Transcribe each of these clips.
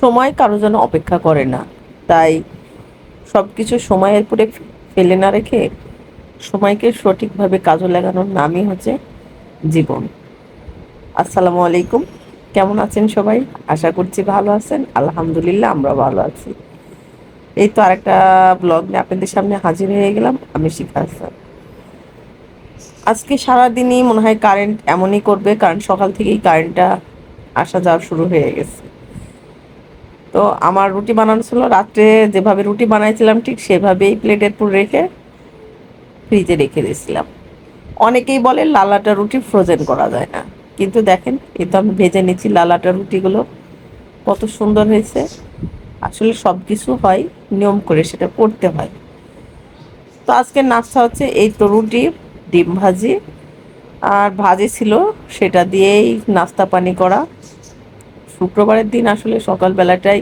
সময় কারও যেন অপেক্ষা করে না। তাই সব কিছু সময়ের পরে ফেলে না রেখে সময়কে সঠিকভাবে কাজে লাগানোর নামই হচ্ছে জীবন। আসসালামু আলাইকুম। কেমন আছেন সবাই? আশা করছি ভালো আছেন। আলহামদুলিল্লাহ আমরা ভালো আছি। এই তো আরেকটা ব্লগ নিয়ে আপনাদের সামনে হাজির হয়ে গেলাম। আমি শিখা হাসান আজকে সারাদিনই মনে হয় কারেন্ট এমনই করবে, কারণ সকাল থেকেই কারেন্টটা আসা যাওয়া শুরু হয়ে গেছে। তো আমার রুটি বানানো ছিল, রাত্রে যেভাবে রুটি বানাইছিলাম ঠিক সেভাবেই প্লেটের পুর রেখে ফ্রিজে রেখে দিয়েছিলাম। অনেকেই বলে লালাটা রুটি ফ্রোজেন করা যায় না, কিন্তু দেখেন এই তো আমি ভেজে নিচ্ছি লালাটা রুটিগুলো, কত সুন্দর হয়েছে। আসলে সব কিছু হয়, নিয়ম করে সেটা করতে হয়। তো আজকের নাস্তা হচ্ছে এই তো রুটি, ডিম ভাজি, আর ভাজি ছিল সেটা দিয়েই নাস্তা পানি করা। শুক্রবারের দিন আসলে সকালবেলাটাই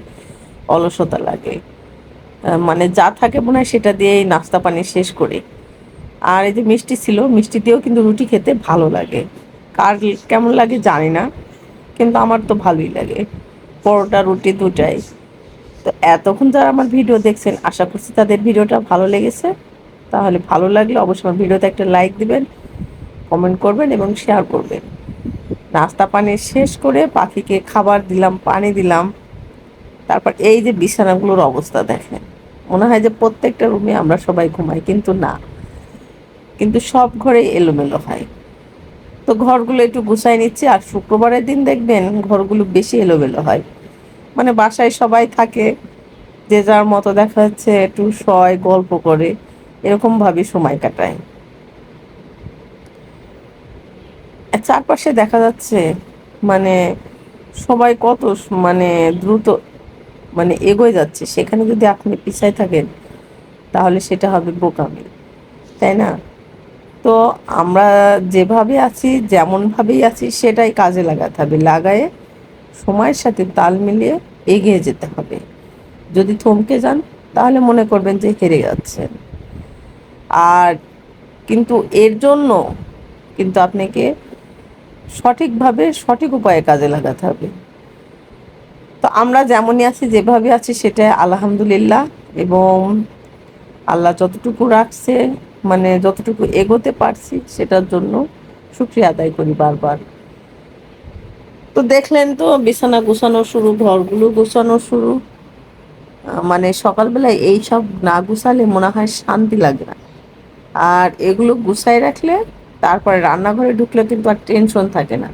অলসতা লাগে। মানে যা থাকে মনে হয় সেটা দিয়েই নাস্তা পানি শেষ করি। আর এই যে মিষ্টি ছিল, মিষ্টি দিয়েও কিন্তু রুটি খেতে ভালো লাগে। কার কেমন লাগে জানি না, কিন্তু আমার তো ভালোই লাগে। পরোটা, রুটি দুটাই। তো এতক্ষণ যারা আমার ভিডিও দেখছেন, আশা করছি তাদের ভিডিওটা ভালো লেগেছে। তাহলে ভালো লাগলে অবশ্যই আমার ভিডিওতে একটা লাইক দিবেন কমেন্ট করবেন এবং শেয়ার করবেন। নাস্তা পানি শেষ করে পাখিকে খাবার দিলাম, পানি দিলাম। তারপর এই যে বিছানাগুলোর অবস্থা দেখেন, মনে হয় যে প্রত্যেকটা রুমে আমরা সবাই ঘুমাই, কিন্তু না। কিন্তু সব ঘরেই এলোমেলো হয়। তো ঘরগুলো একটু গুছাই নিচ্ছি, আর শুক্রবারের দিন দেখবেন ঘরগুলো বেশি এলোমেলো হয়। মানে বাসায় সবাই থাকে, যে যার মতো দেখা যাচ্ছে একটু শয়, গল্প করে, এরকমভাবে সময় কাটায়। চারপাশে দেখা যাচ্ছে মানে সবাই কত মানে দ্রুত মানে এগোয় যাচ্ছে। সেখানে যদি আপনি পিছায় থাকেন, তাহলে সেটা হবে বোকামি, তাই না? তো আমরা যেভাবে আছি, যেমনভাবেই আছি, সেটাই কাজে লাগাতে হবে। লাগায়ে সময়ের সাথে তাল মিলিয়ে এগিয়ে যেতে হবে। যদি থমকে যান, তাহলে মনে করবেন যে হেরে যাচ্ছেন। আর কিন্তু এর জন্য কিন্তু আপনাকে সঠিকভাবে সঠিক উপায়ে কাজে লাগাতে হবে। তো আমরা যেমনই আছি, যেভাবে আছি সেটা আলহামদুলিল্লাহ এবং আল্লাহ যতটুকু রাখছে মানে যতটুকু এগোতে পারছি সেটার জন্য সুক্রিয়া আদায় করি বারবার। তো দেখলেন তো, বিছানা গুছানো শুরু, ঘরগুলো গুছানো শুরু। মানে সকালবেলায় এই সব না গুছালে মনে হয় শান্তি লাগে না। আর এগুলো গুছাই রাখলে তারপরে রান্নাঘরে ঢুকলে কিন্তু আর টেনশন থাকে না।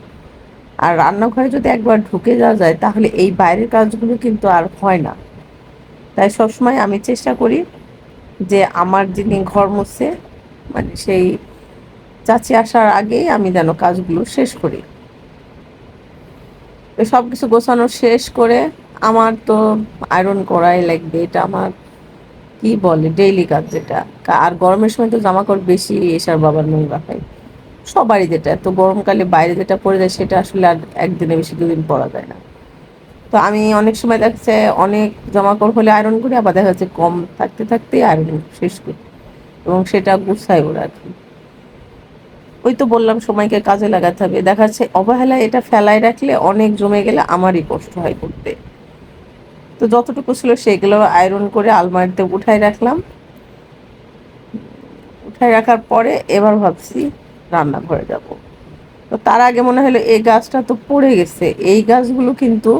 আর রান্নাঘরে যদি একবার ঢুকে যাওয়া যায়, তাহলে এই বাইরের কাজগুলো কিন্তু আর হয় না। তাই সবসময় আমি চেষ্টা করি যে আমার যিনি ঘর মুছে মানে সেই চাচি আসার আগেই আমি যেন কাজগুলো শেষ করি। সব কিছু গোছানো শেষ করে আমার তো আয়রন করাই লাগবে, এটা আমার কি বলে ডেইলি কাজ যেটা। আর গরমের সময় তো জামা কাপড় বেশি এসার বাবার নোংরা হয়। সবারই যেটা, তো গরমকালে বাইরে যেটা পরে যায় সেটা আসলে আর একদিনে বেশি দুদিন পরা যায় না। তো আমি অনেক সময় দেখছে অনেক জামা কাপড় হলে আয়রন করি আবার দেখা যাচ্ছে কম থাকতে থাকতেই আয়রন শেষ করি, এবং সেটা গুছাইও কি। ওই তো বললাম, সময়কে কাজে লাগাতে হবে। দেখা যাচ্ছে অবহেলায় এটা ফেলায় রাখলে অনেক জমে গেলে আমারই কষ্ট হয় করতে তো যতটুকু ছিল সেগুলো আয়রন করে আলমারিতে উঠাই রাখলাম। উঠাই রাখার পরে এবার ভাবছি রান্নাঘরে যাব। তো তার আগে মনে হলো এই গাছটা তো পড়ে গেছে। এই গাছগুলো কিন্তু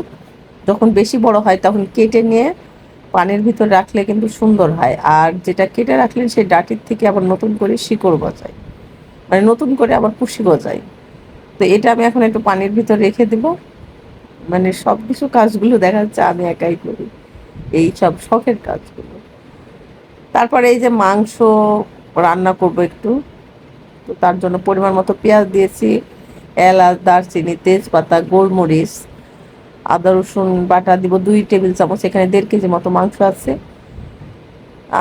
যখন বেশি বড় হয় তখন কেটে নিয়ে পানির ভিতর রাখলে কিন্তু সুন্দর হয়। আর যেটা কেটে রাখলেন সেই ডাটির থেকে আবার নতুন করে শিকড় গজায়। মানে নতুন করে আবার পুষি গজায়। তো এটা আমি এখন একটু পানির ভিতর রেখে দেব। মানে সব কিছু কাজগুলো দেখা যাচ্ছে আমি একাই করি। এই সব শখের কাজগুলো। তারপরে এই যে মাংস রান্না করব একটু। তো তার জন্য পরিমাণ মতো পেঁয়াজ দিয়েছি, এলাচ, দারচিনি, তেজপাতা, গোলমরিচ, আদা, রসুন বাটা দিব দুই টেবিল চামচ, এখানে দেড় কেজি মতো মাংস আছে।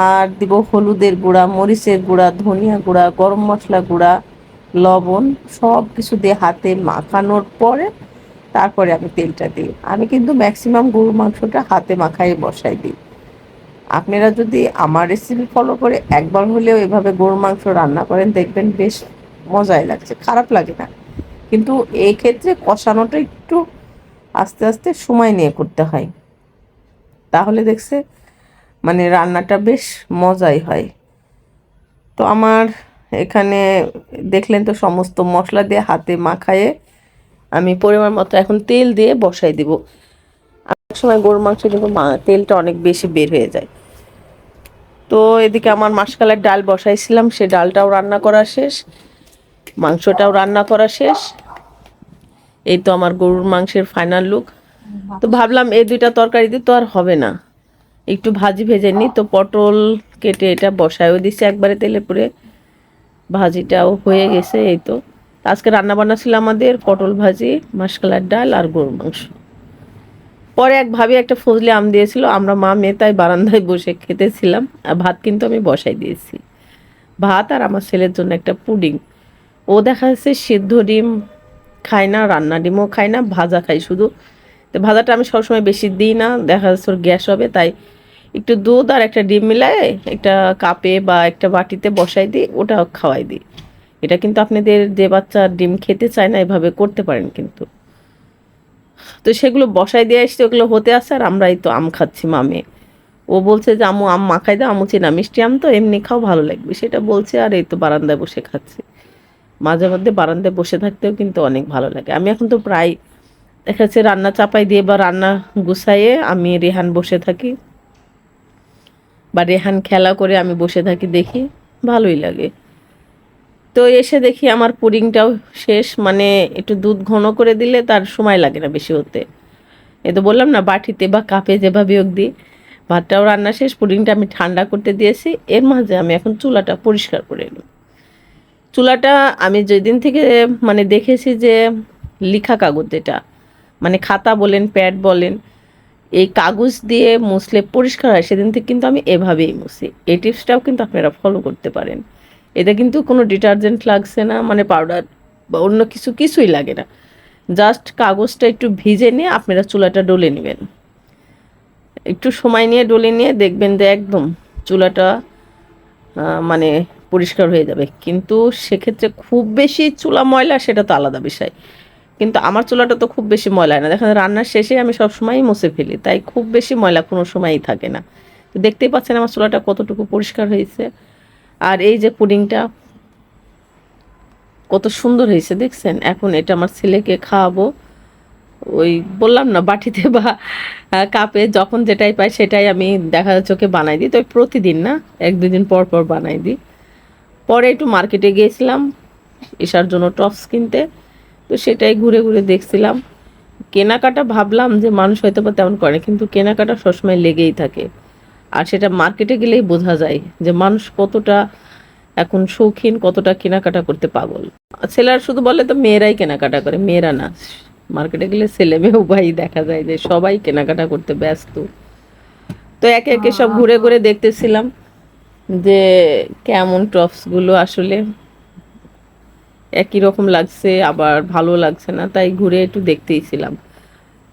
আর দিব হলুদের গুঁড়া, মরিচের গুঁড়া, ধনিয়া গুঁড়া, গরম মশলা গুঁড়া, লবণ সব কিছু দিয়ে হাতে মাখানোর পরে তারপরে আমি তেলটা দিই। আমি কিন্তু ম্যাক্সিমাম গরুর মাংসটা হাতে মাখাই বসাই দিই। আপনারা যদি আমার রেসিপি ফলো করে একবার হলেও এভাবে গরুর মাংস রান্না করেন, দেখবেন বেশ মজাই লাগছে, খারাপ লাগে না। কিন্তু এই ক্ষেত্রে কষানোটা একটু আস্তে আস্তে সময় নিয়ে করতে হয়। তাহলে দেখছে মানে রান্নাটা বেশ মজাই হয়। তো আমার এখানে দেখলেন তো সমস্ত মশলা দিয়ে হাতে মাখায়ে আমি পরিমাণ মতো এখন তেল দিয়ে বসাই দিব। সময় গরুর মাংস কিন্তু তেলটা অনেক বেশি বের হয়ে যায়। তো এদিকে আমার মাসকালের ডাল বসাইছিলাম, সে ডালটাও রান্না করা শেষ, মাংসটাও রান্না করা শেষ। এই তো আমার গরুর মাংসের ফাইনাল লুক তো ভাবলাম এই দুইটা তরকারি দিয়ে তো আর হবে না। একটু ভাজি ভেজে নিই, তো পটল কেটে এটা বসায়ও দিচ্ছে একবারে তেলে পুরে। ভাজিটাও হয়ে গেছে, এই তো। আজকে রান্না বান্না ছিল আমাদের পটল ভাজি, মাসকালার ডাল আর গরুর মাংস। পরে এক ভাবি একটা ফজলি আম দিয়েছিল, আমরা মা মেয়ে তাই বারান্দায় বসে খেতেছিলাম, আর ভাত কিন্তু আমি বসাই দিয়েছি। ভাত আর আমার ছেলের জন্য একটা পুডিং। ও দেখা যাচ্ছে সিদ্ধ ডিম খায় না, রান্না ডিমও খায় না, ভাজা খাই শুধু। তো ভাজাটা আমি সবসময় বেশি দিই না, দেখা যাচ্ছে ওর গ্যাস হবে, তাই একটু দুধ আর একটা ডিম মিলায় একটা কাপে বা একটা বাটিতে বসাই দিই ওটা খাওয়াই দিই। এটা কিন্তু আপনাদের যে বাচ্চা ডিম খেতে চায় না, এভাবে করতে পারেন কিন্তু। তো সেগুলো বসাই দিয়ে আসছে ওগুলো হতে আসছে আর আমরা এই তো আম খাচ্ছি মামে। ও বলছে যে আমু আম মাখাই দাও আমু চিনা মিষ্টি আম তো, এমনি খাও, ভালো লাগবে। সেটা বলছে আর এই তো বারান্দায় বসে খাচ্ছি। মাঝে মধ্যে বারান্দায় বসে থাকতেও কিন্তু অনেক ভালো লাগে। আমি এখন তো প্রায়, দেখা রান্না চাপাই দিয়ে বা রান্না গুছাইয়ে আমি রেহান বসে থাকি। বা রেহান খেলা করে আমি বসে থাকি দেখি, ভালোই লাগে। তো এসে দেখি আমার পুডিংটাও শেষ মানে একটু দুধ ঘন করে দিলে তার সময় লাগে না বেশি হতে। এ তো বললাম না, বাটিতে বা কাপে যেভাবে দিই। ভাতটাও রান্না শেষ, পুডিংটা আমি ঠান্ডা করতে দিয়েছি। এর মাঝে আমি এখন চুলাটা পরিষ্কার করে নিই চুলাটা আমি যেদিন থেকে মানে দেখেছি যে লিখা কাগজ যেটা মানে খাতা বলেন, প্যাড বলেন, এই কাগজ দিয়ে মুছলে পরিষ্কার হয়, সেদিন থেকে কিন্তু আমি এভাবেই মুছি। এই টিপসটাও কিন্তু আপনারা ফলো করতে পারেন। এতে কিন্তু কোনো ডিটারজেন্ট লাগছে না মানে পাউডার বা অন্য কিছু কিছুই লাগে না। জাস্ট কাগজটা একটু ভিজে নিয়ে আপনারা চুলাটা ডলে নেবেন। একটু সময় নিয়ে ডলে নিয়ে দেখবেন যে একদম চুলাটা মানে পরিষ্কার হয়ে যাবে। কিন্তু সেক্ষেত্রে খুব বেশি চুলা ময়লা সেটা তো আলাদা বিষয়। কিন্তু আমার চুলাটা তো খুব বেশি ময়লা না। দেখা যায় রান্নার শেষে আমি সব সময়ই মুছে ফেলি, তাই খুব বেশি ময়লা কোনো সময়ই থাকে না। তো দেখতেই পাচ্ছেন আমার চুলাটা কতটুকু পরিষ্কার হয়েছে। আর এই যে পুডিংটা কত সুন্দর হয়েছে, দেখছেন? এখন এটা আমার ছেলেকে খাওয়াবো। ওই বললাম না, বাটিতে বা কাপে যখন যেটাই পাই সেটাই আমি দেখা যাচ্ছে ওকে বানাই দিই। তো প্রতিদিন না, এক দুদিন পর পর বানাই দিই। পরে একটু মার্কেটে গিয়েছিলাম এসার জন্য টপস কিনতে। তো সেটাই ঘুরে ঘুরে দেখছিলাম। কেনাকাটা ভাবলাম যে মানুষ হয়তো বা তেমন করে কিন্তু কেনাকাটা সবসময় লেগেই থাকে। আর সেটা মার্কেটে গেলেই বোঝা যায় যে মানুষ কতটা এখন শৌখিন কতটা কেনাকাটা করতে পাগল। ছেলেরা শুধু বলে তো মেয়েরাই কেনাকাটা করে মেয়েরা না। মার্কেটে গেলে ছেলে মেয়ে উভয়ই দেখা যায় যে সবাই কেনাকাটা করতে ব্যস্ত। তো একে একে সব ঘুরে ঘুরে দেখতেছিলাম যে কেমন টপসগুলো আসলে। একই রকম লাগছে আবার ভালো লাগছে না তাই ঘুরে একটু দেখতেই ছিলাম।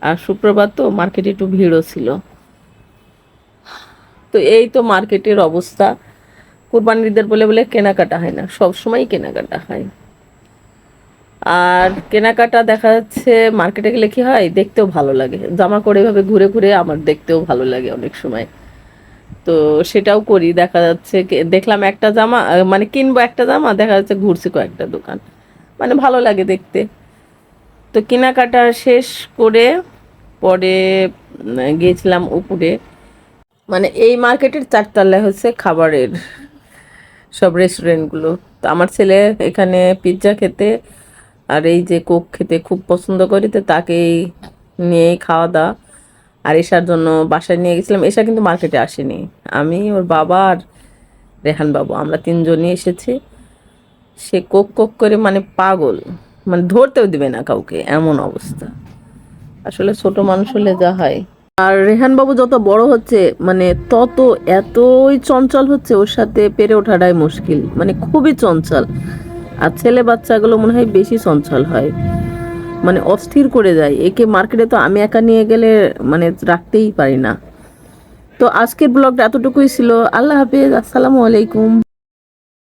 আর শুক্রবার তো মার্কেটে একটু ভিড়ও ছিল। তো এই তো মার্কেটের অবস্থা। কোরবানির ঈদের বলে বলে কেনাকাটা হয় না, সব সময় কেনাকাটা হয়। আর কেনাকাটা দেখা যাচ্ছে মার্কেটে গেলে কি হয়, দেখতেও ভালো লাগে। জামা করে এভাবে ঘুরে ঘুরে আমার দেখতেও ভালো লাগে অনেক সময়। তো সেটাও করি, দেখা যাচ্ছে দেখলাম একটা জামা মানে কিনবো একটা জামা, দেখা যাচ্ছে ঘুরছি কয়েকটা দোকান। মানে ভালো লাগে দেখতে। তো কেনাকাটা শেষ করে পরে গিয়েছিলাম উপরে। মানে এই মার্কেটের চারতলায় হচ্ছে খাবারের সব রেস্টুরেন্টগুলো তো আমার ছেলে এখানে পিৎজা খেতে আর এই যে কোক খেতে খুব পছন্দ করি, তো তাকেই নিয়েই খাওয়া দাওয়া। আর এসার জন্য বাসায় নিয়ে গেছিলাম এসা কিন্তু মার্কেটে আসেনি। আমি, ওর বাবা আর রেহান বাবু, আমরা তিনজনই এসেছি। সে কোক কোক করে মানে পাগল মানে ধরতেও দিবে না কাউকে, এমন অবস্থা। আসলে ছোট মানুষ হলে যা হয়। আর রেহান বাবু যত বড় হচ্ছে মানে তত এতই চঞ্চল হচ্ছে ওর সাথে পেরে ওঠাটাই মুশকিল মানে খুবই চঞ্চল। আর ছেলে বাচ্চাগুলো মনে হয় বেশি চঞ্চল হয় মানে অস্থির করে যায়। একে মার্কেটে তো আমি একা নিয়ে গেলে মানে রাখতেই পারি না। তো আজকের ব্লগটা এতটুকুই ছিল। আল্লাহ হাফেজ, আসসালামু আলাইকুম।